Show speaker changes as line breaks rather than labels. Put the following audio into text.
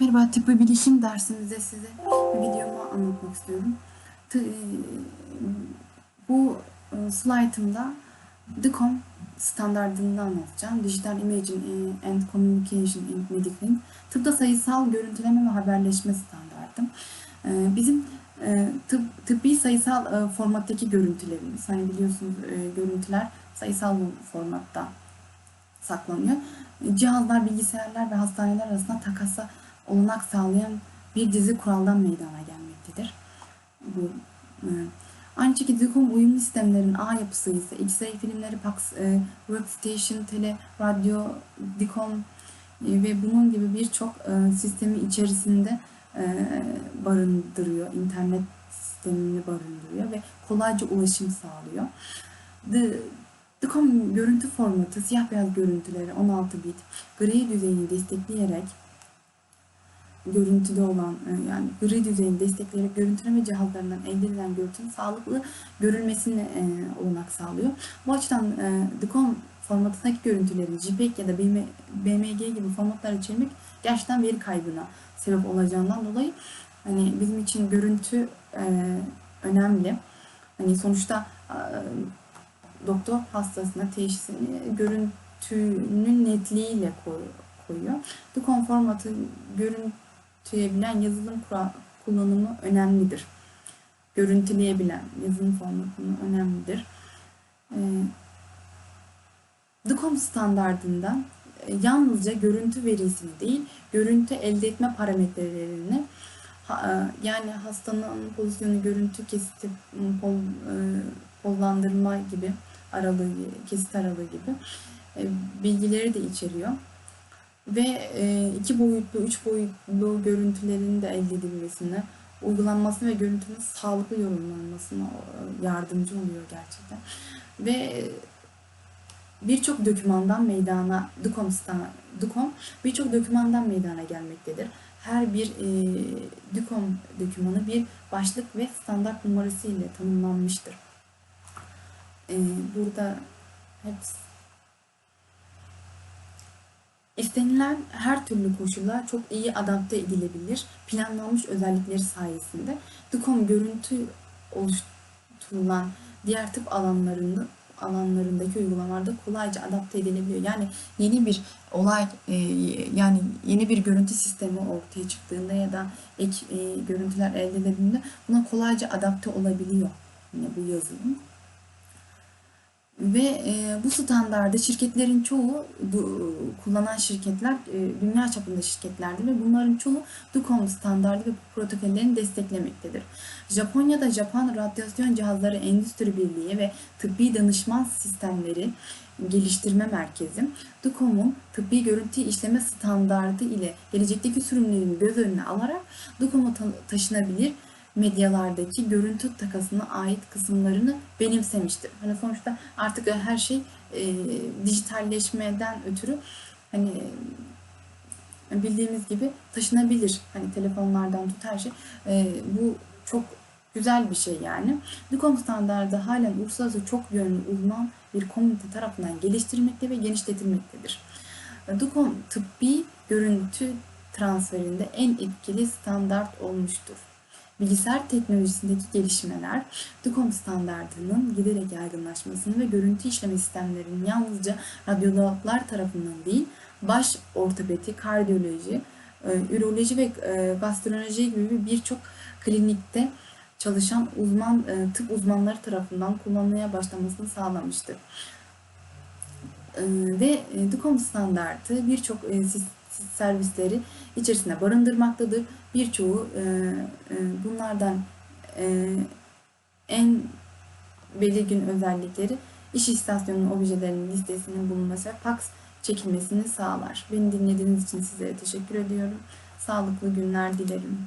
Merhaba, tıbbi bilişim dersimizde size videomu anlatmak istiyorum. E, bu e, slaytımda DICOM standartını anlatacağım. Digital Imaging and Communication in Medicine. Tıpta sayısal görüntüleme ve haberleşme standartı. E, Bizim e, tıp, tıbbi sayısal e, formattaki görüntülerimiz. Hani biliyorsunuz e, görüntüler sayısal formatta saklanıyor. Cihazlar, bilgisayarlar ve hastaneler arasında takasa olanak sağlayan bir dizi kuraldan meydana gelmektedir. Bu e, Aynı şekilde DICOM uyumlu sistemlerin ağ yapısı ise X-ray filmleri, PAX, e, Workstation, Tele, Radyo, DICOM e, ve bunun gibi birçok e, sistemi içerisinde e, barındırıyor. İnternet sistemini barındırıyor ve kolayca ulaşım sağlıyor. The, DICOM görüntü formatı siyah beyaz görüntüleri 16 bit gri düzeyini destekleyerek görüntüde olan e, yani gri düzeyini destekleyerek görüntüleme cihazlarından elde edilen görüntünün sağlıklı görülmesine e, olanak sağlıyor. Bu açıdan e, DICOM formatındaki görüntülerin JPEG ya da BMG gibi formatlar içermek gerçekten veri kaybına sebep olacağından dolayı hani bizim için görüntü e, önemli. Hani sonuçta e, doktor hastasına teşhisini görüntünün netliğiyle koy- koyuyor. DICOM formatı görüntüleyebilen yazılım kullanımı önemlidir. Görüntüleyebilen yazılım formatı önemlidir. Ee, DICOM standardında e, yalnızca görüntü verisini değil, görüntü elde etme parametrelerini e, yani hastanın pozisyonu, görüntü kesiti, pol, e, pollandırma gibi aralığı, kesit aralığı gibi bilgileri de içeriyor. Ve e, iki boyutlu, üç boyutlu görüntülerin de elde edilmesine, uygulanmasına ve görüntünün sağlıklı yorumlanmasına e, yardımcı oluyor gerçekten. Ve e, birçok dokümandan meydana, DUCOM birçok dokümandan meydana gelmektedir. Her bir e, DUCOM dokümanı bir başlık ve standart numarası ile tanımlanmıştır. E, burada hepsi İstenilen her türlü koşula çok iyi adapte edilebilir. Planlanmış özellikleri sayesinde DICOM görüntü oluşturulan diğer tıp alanlarında alanlarındaki uygulamalarda kolayca adapte edilebiliyor. Yani yeni bir olay e, yani yeni bir görüntü sistemi ortaya çıktığında ya da ek e, görüntüler elde edildiğinde buna kolayca adapte olabiliyor yine bu yazılım. Ve e, bu standardı şirketlerin çoğu bu, kullanan şirketler e, dünya çapında şirketlerdir ve bunların çoğu DUCOM standardı ve protokollerini desteklemektedir. Japonya'da Japan Radyasyon Cihazları Endüstri Birliği ve Tıbbi Danışman Sistemleri Geliştirme Merkezi, DUCOM'un tıbbi görüntü işleme standardı ile gelecekteki sürümlerini göz önüne alarak DUCOM'a ta- taşınabilir medyalardaki görüntü takasına ait kısımlarını benimsemiştir. Hani sonuçta artık her şey e, dijitalleşmeden ötürü hani e, bildiğimiz gibi taşınabilir. Hani telefonlardan tut her şey. E, bu çok güzel bir şey yani. DICOM standardı halen uluslararası çok yönlü uzman bir komite tarafından geliştirilmekte ve genişletilmektedir. DICOM tıbbi görüntü transferinde en etkili standart olmuştur. Bilgisayar teknolojisindeki gelişmeler, DICOM standartının giderek yaygınlaşmasını ve görüntü işleme sistemlerinin yalnızca radyologlar tarafından değil, baş ortopedi, kardiyoloji, e, üroloji ve e, gastroloji gibi birçok klinikte çalışan uzman e, tıp uzmanları tarafından kullanılmaya başlamasını sağlamıştır. Ve DICOM standartı birçok e, sis- servisleri içerisinde barındırmaktadır. Birçoğu e, e, bunlardan e, en belirgin özellikleri iş istasyonunun objelerinin listesinin bulunması ve fax çekilmesini sağlar. Beni dinlediğiniz için size teşekkür ediyorum. Sağlıklı günler dilerim.